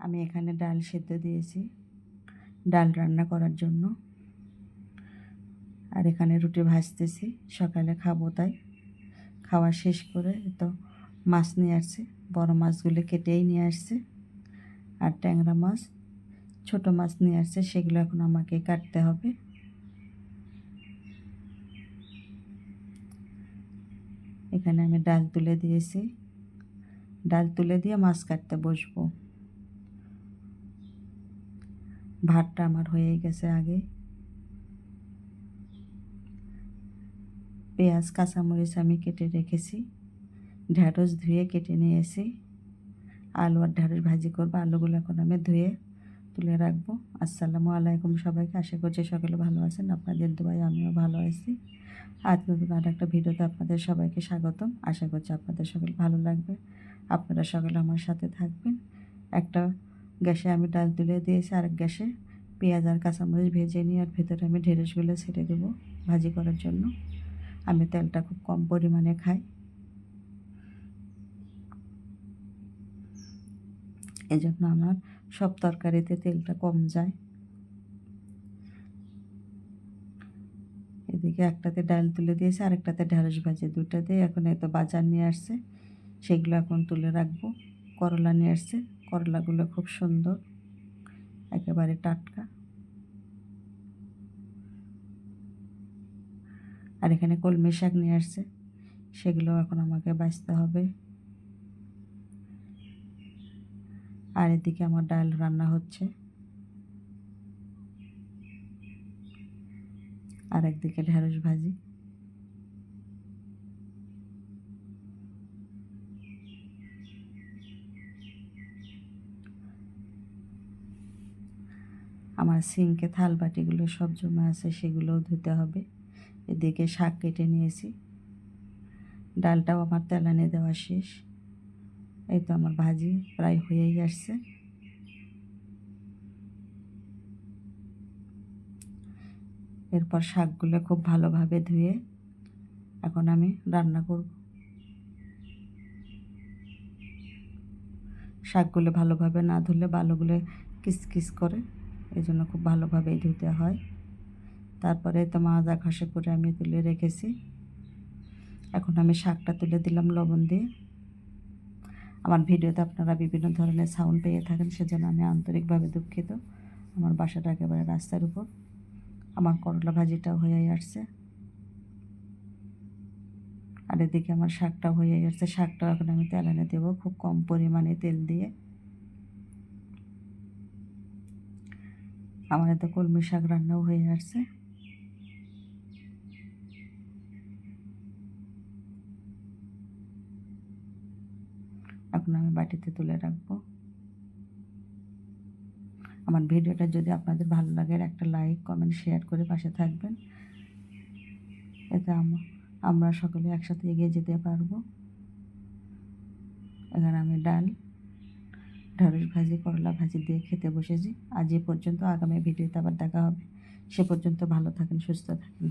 আমি এখানে ডাল সেদ্ধ দিয়েছি। ডাল রান্না করার জন্য। আর এখানে রুটি ভাজতেছি। সকালে খাব তাই। খাওয়া শেষ করে তো মাছ নিয়ে আসছে। বড় মাছগুলো কেটেই নিয়ে আসছে। আর ট্যাংরা মাছ, ছোট মাছ নিয়ে আসছে। সেগুলো এখন আমাকে কাটতে হবে। এখানে আমি ডাল তুলে দিয়েছি। ডাল তুলে দিয়ে মাছ কাটতে বসবো। ভাতটা আমার হয়েই গেছে আগে। পেঁয়াজ, কাঁচামরিচ আমি কেটে রেখেছি। ঢ্যাঁড়স ধুয়ে কেটে নিয়েছি। আলু আর ঢ্যাঁড়স ভাজি করব। আলুগুলো এখন আমি ধুয়ে তুলে রাখব। আসসালামু আলাইকুম সবাইকে। আশা করছি সকলে ভালো আছেন। আপনাদের দুবাই আমিও ভালো আছি। আজ নতুন আর একটা ভিডিওতে আপনাদের সবাইকে স্বাগতম। আশা করছি আপনাদের সকলে ভালো লাগবে। আপনারা সকলে আমার সাথে থাকবেন। একটা গ্যাসে আমি ডাল তুলে দিয়েছি আর গ্যাসে পেঁয়াজ আর কাঁচামরিচ ভেজে নিয়ে আর ভেতরে আমি ঢেঁড়সগুলো ছেড়ে দেবো ভাজি করার জন্য। আমি তেলটা খুব কম পরিমাণে খাই। এজন্য আমার সব তরকারিতে তেলটা কম যায়। এদিকে একটাতে ডাল তুলে দিয়েছে, আরেকটাতে ঢেঁড়স ভাজে দুটাতে। এখন এত বাজার নিয়ে আসছে, সেগুলো এখন তুলে রাখব। করলা নিয়ে আসছে। করলাগুলো খুব সুন্দর, একেবারে টাটকা। আর এখানে কলমি শাক নিয়ে আসছে, সেগুলো এখন আমাকে বাঁচতে হবে। আর এদিকে আমার ডাল রান্না হচ্ছে। আর একদিকে ঢেঁড়স ভাজি। আমার সিঙ্কে থাল বাটিগুলো সব জমা আছে, সেগুলোও ধুতে হবে। এদিকে শাক কেটে নিয়েছি। ডালটাও আমার তেলানে দেওয়া শেষ। এই তো আমার ভাজি প্রায় হয়েই আসছে। এরপর শাকগুলো খুব ভালোভাবে ধুয়ে এখন আমি রান্না করব। শাকগুলো ভালোভাবে না ধুলে বালুগুলো কিসকিস করে এই জন্য খুব ভালোভাবেই ধুতে হয়। তারপরে তো মাজা ঘষে করে আমি তুলে রেখেছি। এখন আমি শাকটা তুলে দিলাম লবণ দিয়ে। আমার ভিডিওতে আপনারা বিভিন্ন ধরনের সাউন্ড পেয়ে থাকেন, সেজন্য আমি আন্তরিকভাবে দুঃখিত। আমার বাসাটা একেবারে রাস্তার উপর। আমার করলা ভাজিটাও হয়ে আসছে। আর এদিকে আমার শাকটাও হয়ে আসছে। শাকটাও এখন আমি তেলানে দেবো খুব কম পরিমাণে তেল দিয়ে। আমার এতে কলমি শাক রান্নাও হয়ে আসছে। এখন আমি বাটিতে তুলে রাখব। আমার ভিডিওটা যদি আপনাদের ভালো লাগে একটা লাইক, কমেন্ট, শেয়ার করে পাশে থাকবেন। এতে আমরা সকলে একসাথে এগিয়ে যেতে পারব। এখানে আমি ডাল ঢেঁড়স ভাজি, করলা ভাজি দিয়ে খেতে বসেছি। আজ এ পর্যন্ত আগামী ভিডিওতে আবার দেখা হবে। সে পর্যন্ত ভালো থাকেন, সুস্থ থাকেন।